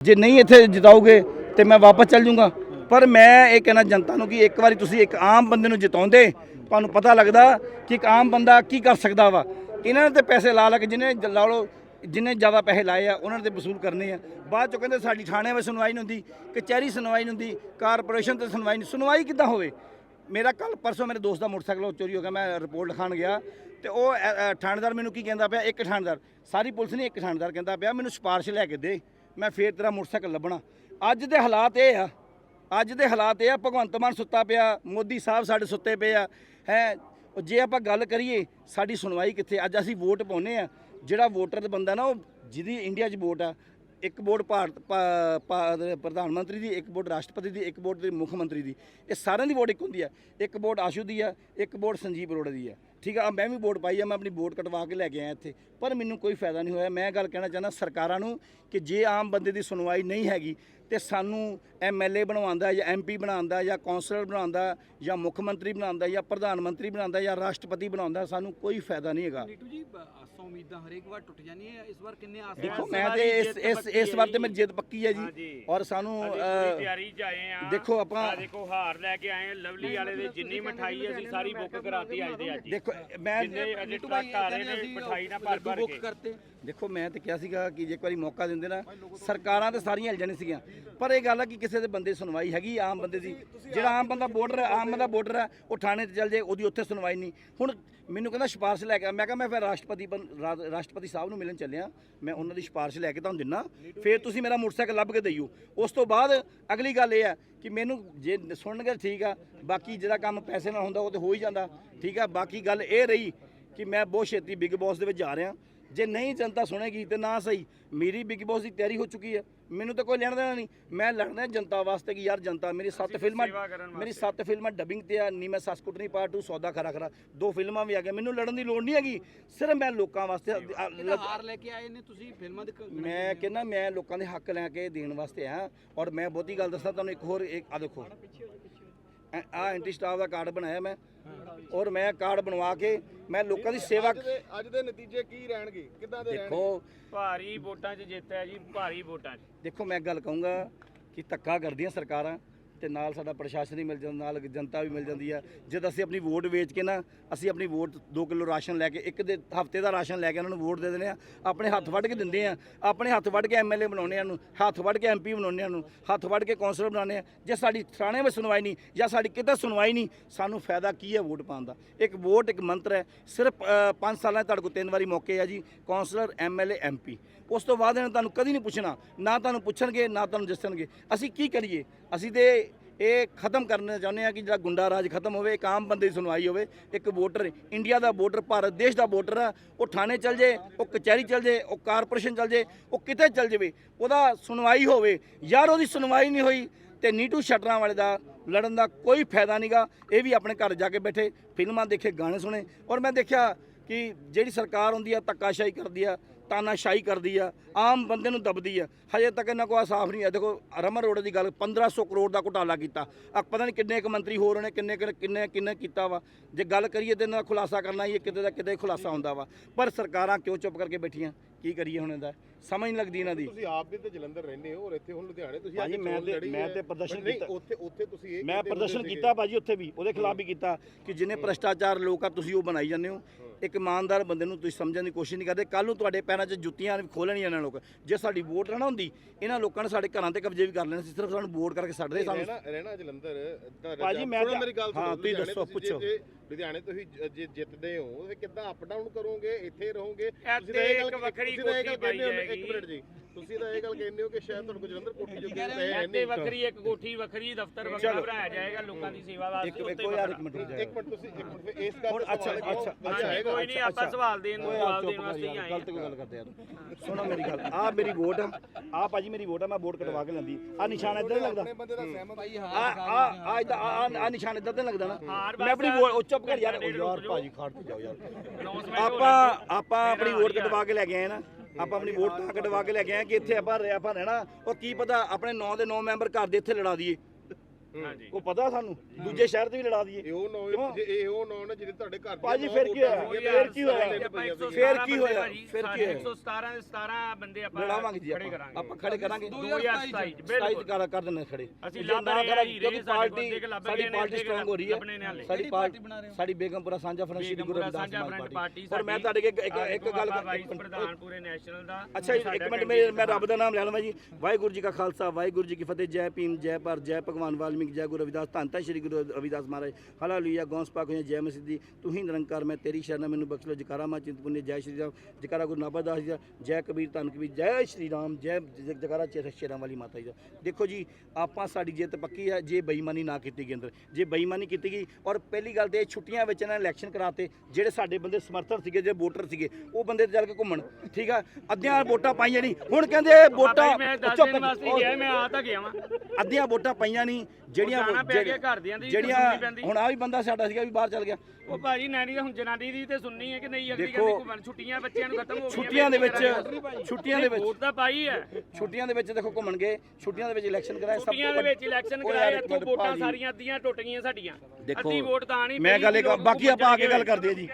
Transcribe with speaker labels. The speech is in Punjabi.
Speaker 1: ਜੇ ਨਹੀਂ ਇੱਥੇ ਜਿਤਾਓਗੇ ਤੇ ਮੈਂ ਵਾਪਸ ਚੱਲ ਜਾਊਂਗਾ ਪਰ ਮੈਂ ਇਹ ਕਹਿਣਾ ਜਨਤਾ ਨੂੰ ਕਿ ਇੱਕ ਵਾਰੀ ਤੁਸੀਂ ਇੱਕ ਆਮ ਬੰਦੇ ਨੂੰ ਜਿਤਾਉਂਦੇ, ਤੁਹਾਨੂੰ ਪਤਾ ਲੱਗਦਾ ਕਿ ਇੱਕ ਆਮ ਬੰਦਾ ਕੀ ਕਰ ਸਕਦਾ ਵਾ। ਇਹਨਾਂ ਨੇ ਤੇ ਪੈਸੇ ਲਾ ਲਾ ਕੇ ਜਿਹਨੇ ਲਾ ਲਓ ਜਿੰਨੇ ਜ਼ਿਆਦਾ ਪੈਸੇ ਲਾਏ ਆ, ਉਹਨਾਂ ਨੇ ਤੇ ਵਸੂਲ ਕਰਨੇ ਆ। ਬਾਅਦ ਚੋਂ ਕਹਿੰਦੇ ਸਾਡੀ ਥਾਣੇ ਵਿੱਚ ਸੁਣਵਾਈ ਨਹੀਂ ਹੁੰਦੀ, ਕਚਹਿਰੀ ਸੁਣਵਾਈ ਨਹੀਂ ਹੁੰਦੀ, ਕਾਰਪੋਰੇਸ਼ਨ ਤੇ ਸੁਣਵਾਈ ਨਹੀਂ, ਸੁਣਵਾਈ ਕਿੱਦਾਂ ਹੋਵੇ? ਮੇਰਾ ਕੱਲ ਪਰਸੋਂ ਮੇਰੇ ਦੋਸਤ ਦਾ ਮੋਟਰਸਾਈਕਲ ਚੋਰੀ ਹੋ ਗਿਆ, ਮੈਂ ਰਿਪੋਰਟ ਲਿਖਾਣ ਗਿਆ ਤੇ ਉਹ ਥਾਣੇਦਾਰ ਮੈਨੂੰ ਕੀ ਕਹਿੰਦਾ ਪਿਆ, ਇੱਕ ਥਾਣੇਦਾਰ, ਸਾਰੀ ਪੁਲਿਸ ਨੇ ਇੱਕ ਥਾਣੇਦਾਰ ਕਹਿੰਦਾ ਪਿਆ, ਮੈਨੂੰ ਸਿਫਾਰਿਸ਼ ਲੈ ਕੇ ਦੇ। ਮੈਂ ਫੇਰ ਤੇਰਾ ਮੋਟਰਸਾਈਕਲ ਲੱਭਣਾ। ਅੱਜ ਦੇ ਹਾਲਾਤ ਇਹ ਆ, ਅੱਜ ਦੇ ਹਾਲਾਤ ਇਹ ਆ, ਭਗਵੰਤ ਮਾਨ ਸੁੱਤਾ ਪਿਆ, ਮੋਦੀ ਸਾਹਿਬ ਸਾਡੇ ਸੁੱਤੇ ਪਏ ਆ। ਹੈ ਜੇ ਆਪਾਂ ਗੱਲ ਕਰੀਏ, ਸਾਡੀ ਸੁਣਵਾਈ ਕਿੱਥੇ? ਅੱਜ ਅਸੀਂ ਵੋਟ ਪਾਉਨੇ ਆ, ਜਿਹੜਾ ਵੋਟਰ ਬੰਦਾ ਨਾ, ਉਹ ਜਿਹਦੀ ਇੰਡੀਆ 'ਚ ਵੋਟ ਆ ਇੱਕ ਵੋਟ ਭਾਰਤ ਪ੍ਰਧਾਨ ਮੰਤਰੀ ਦੀ, ਇੱਕ ਵੋਟ ਰਾਸ਼ਟਰਪਤੀ ਦੀ, ਇੱਕ ਵੋਟ ਦੇ ਮੁੱਖ ਮੰਤਰੀ ਦੀ। ਇਹ ਸਾਰਿਆਂ ਦੀ ਵੋਟ ਇੱਕ ਹੁੰਦੀ ਹੈ ਇੱਕ ਵੋਟ ਆਸ਼ੂ ਦੀ ਆ, ਇੱਕ ਵੋਟ ਸੰਜੀਵ ਅਰੋੜਾ ਦੀ ਹੈ ਠੀਕ ਆ? ਮੈਂ ਵੀ ਵੋਟ ਪਾਈ ਆ, ਮੈਂ ਆਪਣੀ ਵੋਟ ਕਟਵਾ ਕੇ ਲੈ ਕੇ ਆਇਆ ਇੱਥੇ। ਪਰ ਮੈਨੂੰ ਕੋਈ ਫਾਇਦਾ ਨਹੀਂ ਹੋਇਆ। ਮੈਂ ਗੱਲ ਕਹਿਣਾ ਚਾਹੁੰਦਾ ਸਰਕਾਰਾਂ ਨੂੰ ਕਿ ਜੇ ਆਮ ਬੰਦੇ ਦੀ ਸੁਣਵਾਈ ਨਹੀਂ ਹੈਗੀ ਤੇ ਸਾਨੂੰ ਐਮਐਲਏ ਬਣਵਾਉਂਦਾ ਜਾਂ ਐਮਪੀ ਬਣਾਉਂਦਾ ਜਾਂ ਕੌਂਸਲਰ ਬਣਾਉਂਦਾ ਜਾਂ ਮੁੱਖ ਮੰਤਰੀ ਬਣਾਉਂਦਾ ਜਾਂ ਪ੍ਰਧਾਨ ਮੰਤਰੀ ਬਣਾਉਂਦਾ ਜਾਂ ਰਾਸ਼ਟਰਪਤੀ ਬਣਾਉਂਦਾ ਸਾਨੂੰ ਕੋਈ ਫਾਇਦਾ ਨਹੀਂ ਹੈਗਾ
Speaker 2: ਨੀਟੂ ਜੀ ਆਸਾਂ ਉਮੀਦਾਂ ਹਰੇਕ ਵਾਰ ਟੁੱਟ ਜਾਂਦੀਆਂ ਹੈ ਇਸ ਵਾਰ ਕਿੰਨੇ ਆਸਾਂ
Speaker 1: ਦੇਖੋ ਮੈਂ ਤੇ ਇਸ
Speaker 3: ਜਿੱਤ
Speaker 1: ਇਸ ਵਾਰ ਤੇ। ਮੇਰੀ ਜਿੱਦ ਪੱਕੀ ਹੈ ਜੀ। ਔਰ ਸਾਨੂੰ
Speaker 3: ਅਸੀਂ
Speaker 1: ਅ,
Speaker 3: ਪੂਰੀ ਤਿਆਰੀ ਚ ਆਏ ਆ
Speaker 1: ਦੇਖੋ ਆਪਾਂ-
Speaker 3: ਦੇਖੋ ਹਾਰ ਲੈ ਕੇ ਆਏ ਆ ਲਵਲੀ ਵਾਲੇ ਦੇ ਜਿੰਨੀ ਮਠਾਈ ਅਸੀਂ ਸਾਰੀ ਬੁੱਕ ਕਰਾਤੀ ਅੱਜ ਦੇ ਅੱਜ ਹੀ।
Speaker 1: ਦੇਖੋ ਮੈਂ
Speaker 3: ਜਿੰਨੇ ਅਜੇ
Speaker 2: ਨੀਟੂ ਭਾਈ
Speaker 3: ਟਰੱਕ ਆ ਰਹੇ
Speaker 2: ਕਹਿੰਦੇ
Speaker 3: ਨੇ
Speaker 2: ਅਸੀਂ
Speaker 3: ਮਠਾਈ ਨਾਲ ਭਰ
Speaker 2: ਲੱਡੂ
Speaker 3: ਭਰ
Speaker 2: ਬੁੱਕ
Speaker 3: ਕੇ
Speaker 2: ਕਰਤੇ
Speaker 1: ਦੇਖੋ ਮੈਂ ਤੇ ਕਿਹਾ ਸੀਗਾ ਕਿ ਜੇ ਇੱਕ ਵਾਰੀ ਮੌਕਾ ਦਿੰਦੇ ਨਾ ਸਰਕਾਰਾਂ ਤੇ ਸਾਰੀਆਂ ਹਿਲ ਜਾਣੀ ਸੀਗੀਆਂ। ਪਰ ਇਹ ਗੱਲ ਆ ਕਿ ਕਿਸੇ ਦੇ ਬੰਦੇ ਸੁਣਵਾਈ ਹੈਗੀ ਆਮ ਬੰਦੇ ਦੀ। ਜਿਹੜਾ ਆਮ ਬੰਦਾ ਵੋਟਰ ਹੈ ਆਮ ਬੰਦਾ ਵੋਟਰ ਹੈ ਉਹ ਥਾਣੇ ਤੇ ਚੱਲ ਜਾਏ ਉਹਦੀ ਉੱਥੇ ਸੁਣਵਾਈ ਨਹੀਂ। ਹੁਣ ਮੈਨੂੰ ਕਹਿੰਦਾ ਸਿਫਾਰਿਸ਼ ਲੈ ਕੇ ਆ। ਮੈਂ ਕਿਹਾ ਮੈਂ ਫਿਰ ਰਾਸ਼ਟਰਪਤੀ ਰਾਸ਼ਟਰਪਤੀ ਸਾਹਿਬ ਨੂੰ ਮਿਲਣ ਚੱਲਿਆ। ਮੈਂ ਉਹਨਾਂ ਦੀ ਸਿਫਾਰਿਸ਼ ਲੈ ਕੇ ਤੁਹਾਨੂੰ ਦਿੰਨਾ। ਫਿਰ ਤੁਸੀਂ ਮੇਰਾ ਮੋਟਰਸਾਈਕਲ ਲੱਭ ਕੇ ਦਈਓ। ਉਸ ਤੋਂ ਬਾਅਦ ਅਗਲੀ ਗੱਲ ਇਹ ਆ ਕਿ ਮੈਨੂੰ ਜੇ ਸੁਣਨਗੇ ਠੀਕ ਆ। ਬਾਕੀ ਜਿਹੜਾ ਕੰਮ ਪੈਸੇ ਨਾਲ ਹੁੰਦਾ ਉਹ ਤੇ ਹੋ ਹੀ ਜਾਂਦਾ। ਠੀਕ ਆ? ਬਾਕੀ ਗੱਲ ਇਹ ਰਹੀ ਕਿ ਮੈਂ ਬਹੁਤ ਛੇਤੀ ਬਿਗ ਬੌਸ ਦੇ ਵਿੱਚ ਜਾ ਰਿਹਾ। ਜੇ ਨਹੀਂ ਜਨਤਾ ਸੁਣੇਗੀ ਤੇ ਨਾ ਸਹੀ ਮੇਰੀ ਬਿਗ ਬੌਸ ਦੀ ਤਿਆਰੀ ਹੋ ਚੁੱਕੀ ਹੈ। ਮੈਨੂੰ ਤਾਂ ਕੋਈ ਲੈਣ ਦੇਣਾ ਨਹੀਂ। ਮੈਂ ਲੜਨਾ ਜਨਤਾ ਵਾਸਤੇ ਕਿ ਯਾਰ ਜਨਤਾ ਮੇਰੀ ਸੱਤ ਫਿਲਮਾਂ ਮੇਰੀ ਸੱਤ ਫਿਲਮਾਂ ਡਬਿੰਗ ਤੇ ਆ ਨੀ ਮੈਂ ਸੱਸ ਕੁੱਟਣੀ ਪਾਰਟ 2 ਸੌਦਾ ਖਰਾ ਖਰਾ। ਦੋ ਫਿਲਮਾਂ ਵੀ ਆ ਗਈਆਂ। ਮੈਨੂੰ ਲੜਨ ਦੀ ਲੋੜ ਨਹੀਂ ਹੈਗੀ। ਸਿਰਫ ਮੈਂ ਲੋਕਾਂ ਵਾਸਤੇ
Speaker 2: ਹਾਰ ਲੈ ਕੇ ਆਏ ਨੇ ਤੁਸੀਂ? ਫਿਲਮਾਂ ਦੇ
Speaker 1: ਮੈਂ ਕਹਿੰਦਾ ਮੈਂ ਲੋਕਾਂ ਦੇ ਹੱਕ ਲੈ ਕੇ ਦੇਣ ਵਾਸਤੇ ਆ। ਔਰ ਮੈਂ ਬਹੁਤੀ ਗੱਲ ਦੱਸਾਂ ਤੁਹਾਨੂੰ ਇੱਕ ਹੋਰ ਇੱਕ ਆ ਦੇਖੋ। ਆ ਐਂਟੀ ਸਟਾਫ ਦਾ ਕਾਰਡ ਬਣਾਇਆ ਮੈਂ। ਔਰ ਮੈਂ ਕਾਰਡ ਬਣਵਾ ਕੇ ਮੈਂ ਲੋਕਾਂ ਦੀ ਸੇਵਾ
Speaker 4: ਅੱਜ ਦੇ ਅੱਜ ਦੇ ਨਤੀਜੇ ਕੀ ਰਹਿਣਗੇ? ਕਿੱਦਾਂ ਦੇ ਰਹਿਣਗੇ?
Speaker 1: ਦੇਖੋ
Speaker 3: ਭਾਰੀ ਵੋਟਾਂ 'ਚ ਜਿੱਤਿਆ ਜੀ ਭਾਰੀ ਵੋਟਾਂ 'ਚ।
Speaker 1: ਦੇਖੋ ਮੈਂ ਗੱਲ ਕਹੂੰਗਾ ਕਿ ਧੱਕਾ ਕਰਦੀਆਂ ਸਰਕਾਰਾਂ ਤੇ ਨਾਲ ਸਾਡਾ ਪ੍ਰਸ਼ਾਸਨ ਹੀ ਮਿਲ ਜਾਂਦਾ, ਨਾਲ ਜਨਤਾ ਵੀ ਮਿਲ ਜਾਂਦੀ ਆ। ਜਦ ਅਸੀਂ ਆਪਣੀ ਵੋਟ ਵੇਚ ਕੇ ਨਾ, ਅਸੀਂ ਆਪਣੀ ਵੋਟ 2 ਕਿਲੋ ਰਾਸ਼ਨ ਲੈ ਕੇ, ਇੱਕ ਦੇ ਹਫ਼ਤੇ ਦਾ ਰਾਸ਼ਨ ਲੈ ਕੇ ਉਹਨਾਂ ਨੂੰ ਵੋਟ ਦੇ ਦਿੰਦੇ ਆ। ਆਪਣੇ ਹੱਥ ਵੱਢ ਕੇ ਦਿੰਦੇ ਆ। ਆਪਣੇ ਹੱਥ ਵੱਢ ਕੇ ਐਮਐਲਏ ਬਣਾਉਂਦੇ ਆ ਨੂੰ ਹੱਥ ਵੱਢ ਕੇ ਐਮਪੀ ਬਣਾਉਂਦੇ ਆ ਨੂੰ ਹੱਥ ਵੱਢ ਕੇ ਕੌਂਸਲਰ ਬਣਾਉਂਦੇ ਆ। ਜੇ ਸਾਡੀ ਥਾਣੇ ਵਿੱਚ ਸੁਣਵਾਈ ਨਹੀਂ, ਜਾਂ ਸਾਡੀ ਕਿਤੇ ਸੁਣਵਾਈ ਨਹੀਂ, ਸਾਨੂੰ ਫਾਇਦਾ ਕੀ ਹੈ ਵੋਟ ਪਾਉਣ ਦਾ? ਇੱਕ ਵੋਟ, ਇੱਕ ਮੰਤਰ ਹੈ। ਸਿਰਫ 5 ਸਾਲਾਂ ਤੁਹਾਡੇ ਕੋਲ ਤਿੰਨ ਵਾਰੀ ਮੌਕੇ ਆ ਜੀ, ਕੌਂਸਲਰ ਐਮਐਲਏ ਐਮਪੀ ਉਸ ਤੋਂ ਬਾਅਦ ਇਹਨਾਂ ਤੁਹਾਨੂੰ ਕਦੀ ਨਹੀਂ ਪੁੱਛਣਾ। ਨਾ ਤੁਹਾਨੂੰ ਪੁੱਛਣਗੇ, ਨਾ ਤੁਹਾਨੂੰ ਦੱਸਣਗੇ। ਅਸੀਂ ਕੀ ਕਰੀਏ? ਅਸੀਂ ਤੇ ਇਹ ਖਤਮ ਕਰਨਾ ਚਾਹੁੰਦੇ ਆ ਕਿ ਜਿਹੜਾ ਗੁੰਡਾ ਰਾਜ ਖਤਮ ਹੋਵੇ, ਇੱਕ ਆਮ ਬੰਦੇ ਦੀ ਸੁਣਵਾਈ ਹੋਵੇ, ਇੱਕ ਵੋਟਰ, ਇੰਡੀਆ ਦਾ ਵੋਟਰ, ਭਾਰਤ ਦੇਸ਼ ਦਾ ਵੋਟਰ ਆ, ਉਹ ਥਾਣੇ ਚੱਲ ਜੇ, ਉਹ ਕਚਹਿਰੀ ਚੱਲ ਜੇ, ਉਹ ਕਾਰਪੋਰੇਸ਼ਨ ਚੱਲ ਜੇ, ਉਹ ਕਿਤੇ ਚੱਲ ਜਾਵੇ, ਉਹਦਾ ਸੁਣਵਾਈ ਹੋਵੇ। ਯਾਰ ਉਹਦੀ ਸੁਣਵਾਈ ਨਹੀਂ ਹੋਈ ਤੇ ਨੀਟੂ ਸ਼ਟਰਾਂ ਵਾਲੇ ਦਾ ਲੜਨ ਦਾ ਕੋਈ ਫਾਇਦਾ ਨਹੀਂਗਾ ਇਹ ਵੀ ਆਪਣੇ ਘਰ ਜਾ ਕੇ ਬੈਠੇ, ਫਿਲਮਾਂ ਦੇਖੇ, ਗਾਣੇ ਸੁਣੇ। ਔਰ ਮੈਂ ਦੇਖਿਆ ਕਿ ਜਿਹੜੀ ਸਰਕਾਰ ਹੁੰਦੀ ਆ, ਧੱਕਾਸ਼ਾਹੀ ਕਰਦੀ ਆ ਤਾਨਾਸ਼ਾਹੀ ਕਰਦੀ ਆ ਆਮ ਬੰਦੇ ਨੂੰ ਦਬਦੀ ਆ। ਹਜੇ ਤੱਕ ਇਹਨਾਂ ਕੋਲ ਸਾਫ਼ ਨਹੀਂ ਆ ਦੇਖੋ ਰਮਨ ਰੋਡ ਦੀ ਗੱਲ 1500 ਕਰੋੜ ਦਾ ਘੁਟਾਲਾ ਕੀਤਾ। ਆ ਪਤਾ ਨਹੀਂ ਕਿੰਨੇ ਕੁ ਮੰਤਰੀ ਹੋਰ ਨੇ ਕਿੰਨੇ ਕੁ- ਕਿੰਨੇ ਕਿੰਨੇ ਕੀਤਾ ਵਾ। ਜੇ ਗੱਲ ਕਰੀਏ ਤੇ ਇਹਨਾਂ ਦਾ ਖੁਲਾਸਾ ਕਰਨਾ ਹੀ ਹੈ, ਕਿਤੇ ਦਾ ਕਿਤੇ ਖੁਲਾਸਾ ਹੁੰਦਾ ਵਾ। ਪਰ ਸਰਕਾਰਾਂ ਕਿਉਂ ਚੁੱਪ ਕਰਕੇ ਬੈਠੀਆਂ? ਕੀ ਕਰੀਏ ਹੁਣ ਇਹਦਾ? ਸਮਝ ਨਹੀਂ ਲੱਗਦੀ ਇਹਨਾਂ ਦੀ।
Speaker 4: ਤੁਸੀਂ ਆਪ ਵੀ ਤੇ ਜਲੰਧਰ ਰਹਿੰਦੇ ਹੋ ਔਰ ਇੱਥੇ ਹੁਣ ਲੁਧਿਆਣੇ ਤੁਸੀਂ
Speaker 1: ਭਾਜੀ,
Speaker 4: ਅੱਜ
Speaker 1: ਮੈਂ ਤੇ- ਮੈਂ। ਤੇ ਪ੍ਰਦਰਸ਼ਨ
Speaker 4: ਨਹੀਂ,
Speaker 1: ਕੀਤਾ।
Speaker 4: ਉੱਥੇ ਉੱਥੇ ਤੁਸੀਂ ਇਹ
Speaker 1: ਮੈਂ ਪ੍ਰਦਰਸ਼ਨ ਕੀਤਾ ਭਾਜੀ ਉੱਥੇ ਵੀ ਉਹਦੇ ਖਿਲਾਫ ਵੀ ਕੀਤਾ ਕਿ ਜਿੰਨੇ ਭ੍ਰਸ਼ਟਾਚਾਰ ਲੋਕ ਆ ਤੁਸੀਂ ਉਹ ਬਣਾਈ ਜਾਂਦੇ ਹੋ। ਇੱਕ ਇਮਾਨਦਾਰ ਬੰਦੇ ਨੂੰ ਤੁਸੀਂ ਸਮਝਣ ਦੀ ਕੋਸ਼ਿਸ਼ ਨਹੀਂ ਕਰਦੇ। ਕੱਲ ਨੂੰ ਤੁਹਾਡੇ ਪੈਰਾਂ 'ਚ ਜੁੱਤੀਆਂ ਖੋਲਣੀਆਂ ਇਹਨਾਂ ਲੋਕ। ਜੇ ਸਾਡੀ ਵੋਟ ਨਾ ਹੁੰਦੀ ਇਹਨਾਂ ਲੋਕਾਂ ਨੇ ਸਾਡੇ ਘਰਾਂ ਤੇ ਕਬਜ਼ੇ ਵੀ ਕਰ ਲੈਣੇ ਸੀ ਸਿਰਫ ਸਾਨੂੰ ਵੋਟ ਕਰਕੇ ਛੱਡਦੇ ਸਾਨੂੰ।
Speaker 4: ਰਹਿਣਾ ਰਹਿਣਾ ਜਲੰਧਰ
Speaker 1: ਭਾਜੀ, ਮੈਂ
Speaker 4: ਮੇਰੀ ਗੱਲ
Speaker 1: ਹਾਂ,
Speaker 4: ਸੁਣੋ,
Speaker 1: ਤੁਸੀਂ
Speaker 4: ਲੁਧਿਆਣੇ
Speaker 1: ਦੱਸੋ,
Speaker 4: ਤੁਸੀਂ
Speaker 1: ਪੁੱਛੋ।
Speaker 4: ਜੇ- ਜੇ ਲੁਧਿਆਣੇ ਤੁਸੀਂ ਜ- ਜੇ ਜਿੱਤਦੇ ਹੋ ਤੇ ਕਿੱਦਾਂ ਅਪ ਡਾਊਨ ਕਰੋਗੇ ਇੱਥੇ ਰਹੋਗੇ?
Speaker 3: ਇੱਕ ਵੱਖਰੀ
Speaker 4: ਗੱਲ
Speaker 3: ਕੋਠੀ ਪਾਈ
Speaker 4: ਇੱਕ ਮਿੰਟ ਜੀ। ਤੁਸੀਂ ਤਾਂ ਇਹ ਗੱਲ ਕਹਿੰਦੇ ਹੋ ਕਿ ਸ਼ਾਇਦ ਤੁਹਾਡੇ ਕੋਲ ਜਲੰਧਰ ਕੋਠੀ ਜੋ
Speaker 2: ਕਹਿ ਰਹੇ
Speaker 4: ਰਹੇ
Speaker 3: ਇੱਥੇ
Speaker 4: ਨਹੀਂ।
Speaker 3: ਵੱਖਰੀ ਇੱਕ ਕੋਠੀ ਵੱਖਰੀ ਦਫ਼ਤਰ ਵੱਖਰਾ
Speaker 1: ਚਲੋ।
Speaker 3: ਬਣਾਇਆ ਜਾਏਗਾ ਲੋਕਾਂ ਦੀ ਸੇਵਾ
Speaker 1: ਇੱਕ
Speaker 3: ਵਾਸਤੇ
Speaker 1: ਇੱਕ
Speaker 3: ਉੱਤੇ
Speaker 1: ਯਾਰ
Speaker 3: ਵੱਖਰਾ।
Speaker 1: ਇੱਕ ਮਿੰਟ ਰੁਕ
Speaker 4: ਇੱਕ ਮਿੰਟ ਤੁਸੀਂ ਇੱਕ ਮਿੰਟ ਫਿਰ ਇਸ ਗੱਲ
Speaker 1: ਹੁਣ
Speaker 4: ਤੇ
Speaker 1: ਅੱਛਾ
Speaker 4: ਸਵਾਲ ਕਰੋ।
Speaker 1: ਅੱਛਾ
Speaker 3: ਹਾਂਜੀ,
Speaker 4: ਹੈਗਾ।
Speaker 3: ਕੋਈ ਨਹੀਂ ਆਪਾਂ ਸਵਾਲ ਦੇਣ ਨੂੰ
Speaker 1: ਓਏ
Speaker 3: ਜਵਾਬ
Speaker 1: ਆਪ
Speaker 3: ਦੇਣ
Speaker 1: ਚੁੱਪ ਕਰ
Speaker 3: ਵਾਸਤੇ ਹੀ
Speaker 1: ਯਾਰ
Speaker 3: ਆਏ
Speaker 1: ਗਲਤ ਗੱਲ ਕਰਦੇ ਯਾਰ ਸੁਣੋ ਮੇਰੀ ਗੱਲ ਆ ਮੇਰੀ ਵੋਟ ਆ ਆ ਭਾਜੀ ਮੇਰੀ ਵੋਟ ਆ ਮੈਂ ਵੋਟ ਕਟਵਾ ਕੇ ਲੈਂਦੀ। ਆ ਨਿਸ਼ਾਨ ਇੱਧਰ ਨਹੀਂ ਲੱਗਦਾ।
Speaker 4: ਆਪਣੇ ਬੰਦੇ ਦਾ ਸਹਿਮਤ
Speaker 2: ਭਾਈ
Speaker 1: ਆ
Speaker 2: ਹਾਰ
Speaker 1: ਆ ਆ ਇੱਧਰ ਆ ਆ ਨਿਸ਼ਾਨ ਇੱਧਰ ਤੇ ਲੱਗਦਾ ਨਾ।
Speaker 3: ਹਾਰ
Speaker 1: ਮੈਂ ਆਪਣੀ ਵੋਟ ਉਹ ਚੁੱਪ ਕਰ ਯਾਰ ਉਹ
Speaker 3: ਡੇਢ
Speaker 1: ਯਾਰ
Speaker 3: ਰੁਕ
Speaker 1: ਭਾਜੀ ਖੜ ਤੇ ਜਾਓ ਯਾਰ।
Speaker 3: Announcement ਹੋ
Speaker 1: ਆਪਾਂ ਆਪਾਂ ਆਪਣੀ ਵੋਟ ਕਟਵਾ ਕੇ ਲੈ ਕੇ ਆਏ ਨਾ। ਆਪਾਂ ਆਪਣੀ ਵੋਟ ਤਾਂ ਕਟਵਾ ਕੇ ਲੈ ਕੇ ਆਏ ਕਿ ਇੱਥੇ ਆਪਾਂ ਰਹਿ- ਆਪਾਂ ਰਹਿਣਾ। ਉਹ ਕੀ ਪਤਾ, ਆਪਣੇ 9 ਦੇ 9 ਮੈਂਬਰ ਘਰ ਦੇ ਇੱਥੇ ਲੜਾ ਦਈਏ।
Speaker 3: ਹਾਂਜੀ
Speaker 1: ਉਹ ਪਤਾ ਸਾਨੂੰ ਦੂਜੇ ਸ਼ਹਿਰ ਤੇ ਵੀ ਲੜਾ ਦਈਏ
Speaker 4: ਇਹ ਉਹ ਨੌ? ਜੇ ਇਹ ਉਹ ਨੌ ਨੇ ਜਿਹੜੇ ਤੁਹਾਡੇ ਘਰ ਦੀਆਂ
Speaker 1: ਭਾਜੀ ਫਿਰ ਕੀ ਹੋਇਆ? ਫੇਰ ਕੀ ਹੋਇਆ?
Speaker 4: ਤਿੰਨ
Speaker 3: ਆਪਾਂ
Speaker 4: ਪਈਆਂ
Speaker 3: 117
Speaker 1: ਫੇਰ ਕੀ ਹੋਇਆ? ਫੇਰ ਕੀ ਹੋਇਆ?
Speaker 3: 117 ਦੇ 17 ਬੰਦੇ ਆਪਾਂ
Speaker 1: ਲੜਾਵਾਂਗੇ ਜੀ
Speaker 3: ਖੜੇ
Speaker 1: ਆਪਾਂ
Speaker 3: ਕਰਾਂਗੇ
Speaker 1: ਆਪਾਂ ਖੜੇ ਕਰਾਂਗੇ
Speaker 3: 2027 ਚ
Speaker 1: ਸਟਾਈਲ
Speaker 3: ਬਿਲਕੁਲ
Speaker 1: ਕਰ ਕਰ ਦਿੰਦੇ ਖੜੇ
Speaker 3: ਅਸੀਂ ਲੱਭ ਰਹੇ
Speaker 1: ਕਿਉਂਕਿ ਪਾਰਟੀ ਸਾਡੀ
Speaker 3: ਗਏ ਨੇ,
Speaker 1: ਪਾਰਟੀ ਸਟਰੋਂਗ ਹੋ ਰਹੀ ਹੈ। ਸਾਡੀ ਪਾਰਟੀ
Speaker 2: ਪਾਰਟੀ ਬਣਾ ਰਹੇ ਹੋ?
Speaker 1: ਸਾਡੀ ਬੇਗਮਪੁਰਾ ਸਾਂਝਾ ਫਰੰਟ ਸ਼੍ਰੀ ਗੁਰੂ
Speaker 3: ਬੇਗਮਪੁਰਾ
Speaker 1: ਰਵਿਦਾਸ
Speaker 3: ਸਾਂਝਾ
Speaker 1: ਸਮਾਜ
Speaker 3: ਫਰੰਟ
Speaker 1: ਪਾਰਟੀ
Speaker 3: ਪਾਰਟੀ
Speaker 1: ਔਰ ਮੈਂ। ਤੁਹਾਡੇ ਅੱਗੇ ਇੱਕ ਇੱਕ ਗੱਲ
Speaker 3: ਪ੍ਰਧਾਨ ਪੂਰੇ ਨੈਸ਼ਨਲ ਦਾ
Speaker 1: ਅੱਛਾ ਇੱਕ ਮਿੰਟ ਮੈਂ ਰੱਬ ਦਾ ਨਾਮ ਲੈ ਲਵਾਂ ਜੀ ਵਾਹਿਗੁਰੂ ਜੀ ਕਾ ਖਾਲਸਾ ਵਾਹਿਗੁਰੂ ਜੀ ਕੀ ਫਤਿਹ ਜੈ ਭੀਮ ਜੈ ਭਾਰਤ ਜੈ ਭਗਵਾਨ ਵਾਲਮੀਕ ਜੈ ਗੁਰੂ ਰਵਿਦਾਸ ਧੰਨ ਧੰਨ ਸ਼੍ਰੀ ਗੁਰੂ ਰਵਿਦਾਸ ਮਹਾਰਾਜ। ਹਾਲੇਲੂਇਆ ਗੌਂਸ ਪਾਕ ਹੋਏ ਜੈ ਮਸੀਹ ਦੀ। ਤੂੰ ਹੀ ਨਿਰੰਕਾਰ ਮੈਂ ਤੇਰੀ ਸ਼ਰਨ ਮੈਨੂੰ ਬਖਸ਼ ਲੋ ਜਕਾਰਾ ਮਾ ਚਿੰਤਪੁਰਨੀ ਜੈ ਸ਼੍ਰੀ ਰਾਮ। ਜਕਾਰਾ ਗੁਰੂ ਨਾਭਾ ਦਾਸ ਜੀ ਜੈ ਕਬੀਰ ਧੰਨ ਕਬੀਰ ਜੈ ਸ਼੍ਰੀ ਰਾਮ ਜੈ ਜਕਾਰਾ ਚੇ- ਸ਼ੇਰਾਂ ਵਾਲੀ ਮਾਤਾ ਜੀ ਦਾ। ਦੇਖੋ ਜੀ ਆਪਾਂ ਸਾਡੀ ਜਿੱਤ ਪੱਕੀ ਹੈ ਜੇ ਬੇਈਮਾਨੀ ਨਾ ਕੀਤੀ ਗਈ ਅੰਦਰ। ਜੇ ਬੇਈਮਾਨੀ ਕੀਤੀ ਗਈ ਔਰ ਪਹਿਲੀ ਗੱਲ ਤੇ ਇਹ ਛੁੱਟੀਆਂ ਵਿੱਚ ਇਹਨਾਂ ਨੇ ਇਲੈਕਸ਼ਨ ਕਰਾਤੇ ਜਿਹੜੇ ਸਾਡੇ ਬੰਦੇ ਸਮਰਥਕ ਸੀਗੇ ਜਿਹੜੇ ਵੋਟਰ ਸੀਗੇ ਉਹ ਬੰਦੇ ਚੱਲ ਕੇ ਘੁੰਮਣ। ਠੀਕ ਆ? ਅੱਧਿਆਂ ਵੋਟਾਂ ਪਾਈਆਂ ਨਹੀਂ ਹੁਣ ਕਹਿੰਦੇ ਵੋਟਾਂ
Speaker 3: ਵੋਟਾਂ ਮੈਂ 10
Speaker 1: ਚੁੱਪ
Speaker 3: ਮੈਂ ਆ ਤਾਂ ਗਿਆ ਵਾਂ।
Speaker 1: ਅੱਧੀਆਂ ਵੋਟਾਂ ਪਈਆਂ ਨਹੀਂ ਜਿਹੜੀਆਂ
Speaker 3: ਜਾਣਾ ਪੈ ਗਿਆ ਘਰਦਿਆਂ ਦੀ
Speaker 1: ਜਿਹੜੀਆਂ
Speaker 3: ਪੈਂਦੀ।
Speaker 1: ਹੁਣ ਆ ਵੀ ਬੰਦਾ ਸਾਡਾ ਸੀਗਾ ਵੀ ਬਾਹਰ ਚੱਲ ਗਿਆ।
Speaker 3: ਉਹ ਭਾਜੀ ਨੈਣੀ ਤਾਂ ਹੁਣ ਜਨਾਨੀ ਦੀ ਤੇ ਸੁਣਨੀ ਹੈ ਕਿ ਨਹੀਂ ਅਗਲੀ ਕਹਿੰਦੀ ਘੁੰਮਣ ਛੁੱਟੀਆਂ ਬੱਚਿਆਂ ਨੂੰ ਖਤਮ ਹੋ ਗਈਆਂ
Speaker 1: ਛੁੱਟੀਆਂ ਦੇ ਵਿੱਚ
Speaker 3: ਛੁੱਟੀਆਂ
Speaker 1: ਦੇ ਵਿੱਚ
Speaker 3: ਵੋਟ ਤਾਂ ਪਾਈ ਹੈ।
Speaker 1: ਛੁੱਟੀਆਂ ਦੇ ਵਿੱਚ ਦੇਖੋ ਘੁੰਮਣ ਗਏ ਛੁੱਟੀਆਂ ਦੇ ਵਿੱਚ ਇਲੈਕਸ਼ਨ ਕਰਾਇਆ ਸਭ
Speaker 3: ਛੁੱਟੀਆਂ ਦੇ ਵਿੱਚ ਇਲੈਕਸ਼ਨ ਕਰਾਏ ਇੱਥੋਂ ਵੋਟਾਂ। ਸਾਰੀਆਂ ਅੱਧੀਆਂ ਟੁੱਟ ਗਈਆਂ ਸਾਡੀਆਂ। ਅੱਧੀ ਵੋਟ ਤਾਂ ਨਹੀਂ
Speaker 1: ਮੈਂ ਗੱਲ ਬਾਕੀ ਆਪਾਂ ਆ ਕੇ ਗੱਲ ਕਰਦੇ ਆ ਜੀ।